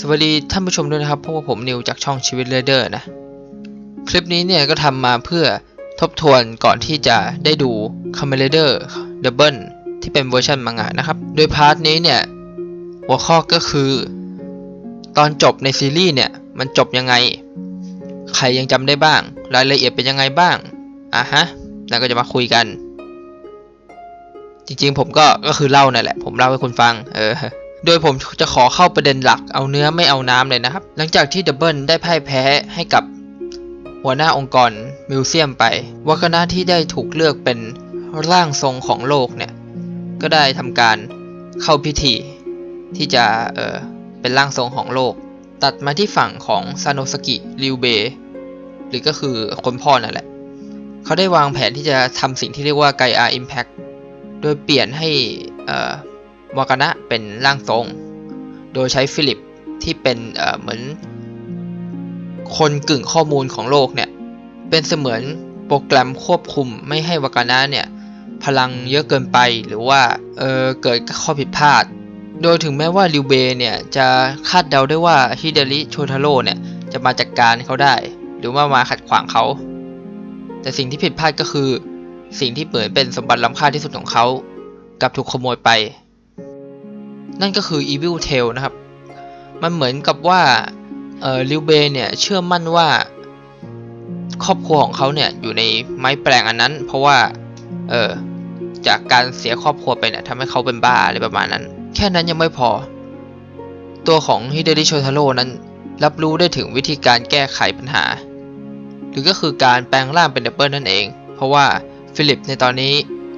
สวัสดีท่านผู้ชมด้วยนะครับพวกบผมนิวจากช่องชีวิตเรเดอร์นะ คลิปนี้เนี่ยก็ทำมาเพื่อทบทวนก่อนที่จะได้ดู c a m e r a d e r Double ที่เป็นเวอร์ชันมังงะนะครับ โดยพาร์ทนี้เนี่ย หัวข้อก็คือ ตอนจบในซีรีส์เนี่ย มันจบยังไง ใครยังจำได้บ้าง รายละเอียดเป็นยังไงบ้างอะฮะ แล้วก็จะมาคุยกัน จริงๆผมก็ก็คือเล่านั่นแหละ ผมเล่าให้คุณฟัง เออ โดยผมจะขอเข้าประเด็นหลักเอาเนื้อไม่เอาน้ำเลยนะครับ หลังจากที่ดับเบิลได้พ่ายแพ้ให้กับหัวหน้าองค์กรมิวเซียมไปวากานะที่ได้ถูกเลือกเป็นร่างทรงของโลกเนี่ย ก็ได้ทำการเข้าพิธีที่จะเออเป็นร่างทรงของโลก ตัดมาที่ฝั่งของซานโนสกิริวเบหรือก็คือคนพ่อนั่นแหละ เขาได้วางแผนที่จะทำสิ่งที่เรียกว่าไกอาอิมแพคโดยเปลี่ยนให้อ่อ วากานะเป็นร่างทรง โดยใช้ฟิลิปที่เป็นเเหมือน คนกึ่งข้อมูลของโลกเนี่ย เป็นเสมือนโปรแกรมควบคุมไม่ให้วากานะเนี่ยพลังเยอะเกินไปหรือว่าเออเกิดข้อผิดพลาด โดยถึงแม้ว่าริวเบเนี่ยจะคาดเดาได้ว่าฮิเดริโชทาโร่เนี่ยจะมาจัดการเขาได้ หรือว่ามาขัดขวางเขา แต่สิ่งที่ผิดพลาดก็คือ สิ่งที่เหมือนเป็นสมบัติล้ำค่าที่สุดของเขากลับถูกขโมยไป นั่นก็คือ Evil Tail นะครับ มันเหมือนกับว่าเอ่อลิวเบเนี่ยเชื่อมั่นว่าครอบครัวของเขาเนี่ยอยู่ในไม้แปลงอันนั้น เพราะว่าเออจากการเสียครอบครัวไปเนี่ยทำให้เขาเป็นบ้าอะไรประมาณนั้น แค่นั้นยังไม่พอ ตัวของฮิเดริโชทาโร่นั้น รับรู้ได้ถึงวิธีการแก้ไขปัญหา หรือก็คือการแปลงร่างเป็นดับเบิลนั่นเอง เพราะว่าฟิลิปในตอนนี้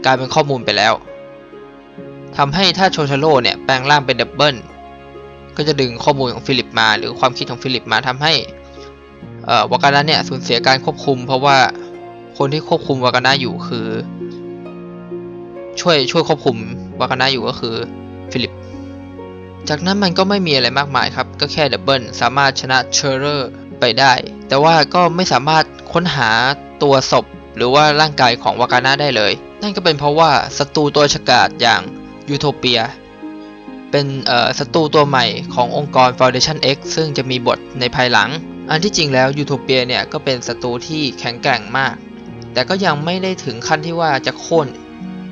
กลายเป็นข้อมูลไปแล้ว ทำให้ถ้าโชทาโร่เนี่ยแปลงร่างเป็นดับเบิลก็จะดึงข้อมูลของฟิลิปมา หรือความคิดของฟิลิปมาทำให้วากานะเนี่ยสูญเสียการควบคุม เพราะว่าคนที่ควบคุมวากานะอยู่คือ ช่วยช่วยควบคุมวากานะอยู่ก็คือฟิลิป จากนั้นมันก็ไม่มีอะไรมากมายครับ ก็แค่ดับเบิลสามารถชนะเชอร์เรอร์ไปได้ แต่ว่าก็ไม่สามารถค้นหาตัวศพ หรือว่าร่างกายของวากานะได้เลย นั่นก็เป็นเพราะว่าศัตรูตัวฉกาจอย่าง ยูโทเปียเป็นศัตรูตัวใหม่ขององค์กร Foundation X ซึ่งจะมีบทในภายหลัง อันที่จริงแล้วยูโทเปียเนี่ยก็เป็นศัตรูที่แข็งแกร่งมาก แต่ก็ยังไม่ได้ถึงขั้นที่ว่าจะโค่น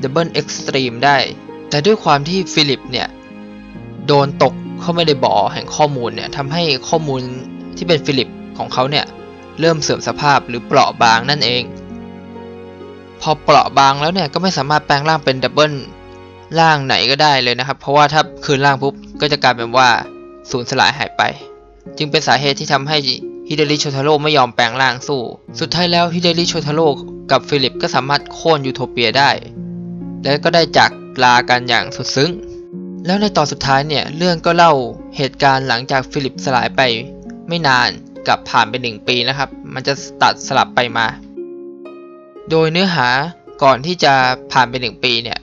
Double Extreme ได้ แต่ด้วยความที่ฟิลิปเนี่ยโดนตกเข้าไม่ได้บ่อแห่งข้อมูลเนี่ยทำให้ข้อมูลที่เป็นฟิลิปของเขาเนี่ยเริ่มเสื่อมสภาพหรือเปราะบางนั่นเอง พอเปราะบางแล้วเนี่ยก็ไม่สามารถแปลงร่างเป็นดับเบิล ร่างไหนก็ได้เลยนะครับ เพราะว่าถ้าคืนร่างปุ๊บก็จะกลายเป็นว่าสูญสลายหายไป จึงเป็นสาเหตุที่ทำให้ฮิเดริโชทาโร่ไม่ยอมแปลงร่างสู้ สุดท้ายแล้วฮิเดริโชทาโร่กับฟิลิปก็สามารถโค่นยูโทเปียได้ และก็ได้จากลากันอย่างสุดซึ้ง แล้วในตอนสุดท้ายเนี่ยเรื่องก็เล่าเหตุการณ์หลังจากฟิลิปสลายไป ไม่นานกับผ่านไปหนึ่งปีนะครับ มันจะตัดสลับไปมา โดยเนื้อหาก่อนที่จะผ่านไปหนึ่งปีเนี่ย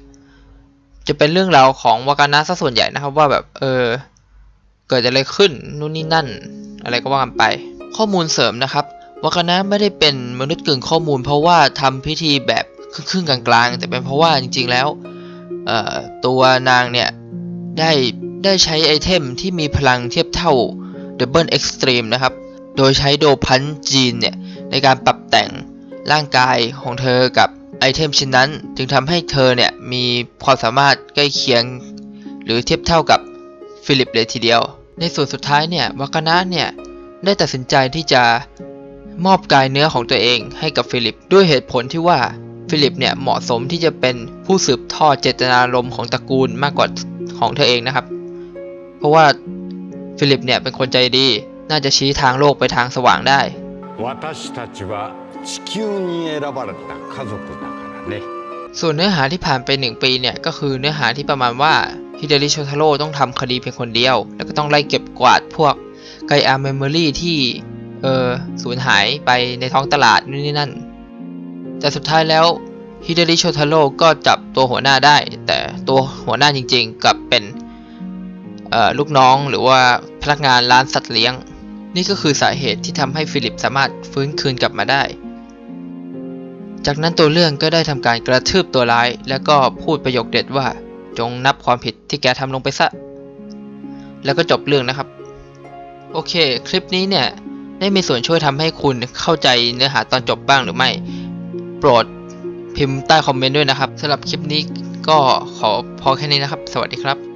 จะเป็นเรื่องราวของวากานะซะส่วนใหญ่นะครับว่าแบบเออเกิดอะไรขึ้นนู่นนี่นั่น อะไรก็ว่ากันไป ข้อมูลเสริมนะครับวากานะไม่ได้เป็นมนุษย์กึ่งข้อมูล เพราะว่าทำพิธีแบบครึ่งกลางๆ แต่เป็นเพราะว่าจริงๆแล้วตัวนางเนี่ยได้ได้ใช้ไอเทมที่มีพลังเทียบเท่า Double Extreme นะครับ โดยใช้โดพันจีนเนี่ยในการปรับแต่งร่างกายของเธอกับ ไอเทมชิ้นนั้น จึงทำให้เธอเนี่ยมีความสามารถใกล้เคียง หรือเทียบเท่ากับฟิลิปเลยทีเดียว ในส่วนสุดท้ายเนี่ยวากานะเนี่ยได้ตัดสินใจที่จะมอบกายเนื้อของตัวเองให้กับฟิลิป ด้วยเหตุผลที่ว่าฟิลิปเนี่ยเหมาะสมที่จะเป็นผู้สืบทอดเจตนารมณ์ของตระกูลมากกว่าของเธอเองนะครับ เพราะว่าฟิลิปเนี่ยเป็นคนใจดี น่าจะชี้ทางโลกไปทางสว่างได้ 私たちは地球に選ばれた家族だ เลย ส่วนเนื้อหาที่ผ่านไป 1 ปีเนี่ยก็คือเนื้อหาที่ประมาณว่าฮิเดริโชทาโร่ต้องทำคดีเพียงคนเดียว แล้วก็ต้องไล่เก็บกวาดพวกไกอาเมมโมรี่ที่เออสูญหายไปในท้องตลาดนู่นนี่นั่น แต่สุดท้ายแล้วฮิเดริโชทาโร่ก็จับตัวหัวหน้าได้ แต่ตัวหัวหน้าจริงๆกลับเป็นลูกน้องหรือว่าพนักงานร้านสัตว์เลี้ยง นี่ก็คือสาเหตุที่ทำให้ฟิลิปสามารถฟื้นคืนกลับมาได้ จากนั้นตัวเรื่องก็ได้ทำการกระทืบตัวร้าย แล้วก็พูดประโยคเด็ดว่า จงนับความผิดที่แกทำลงไปซะ แล้วก็จบเรื่องนะครับ โอเค คลิปนี้เนี่ยได้มีส่วนช่วยทำให้คุณเข้าใจเนื้อหาตอนจบบ้างหรือไม่ โปรดพิมพ์ใต้คอมเมนต์ด้วยนะครับสำหรับคลิปนี้ก็ขอพอแค่นี้นะครับ สวัสดีครับ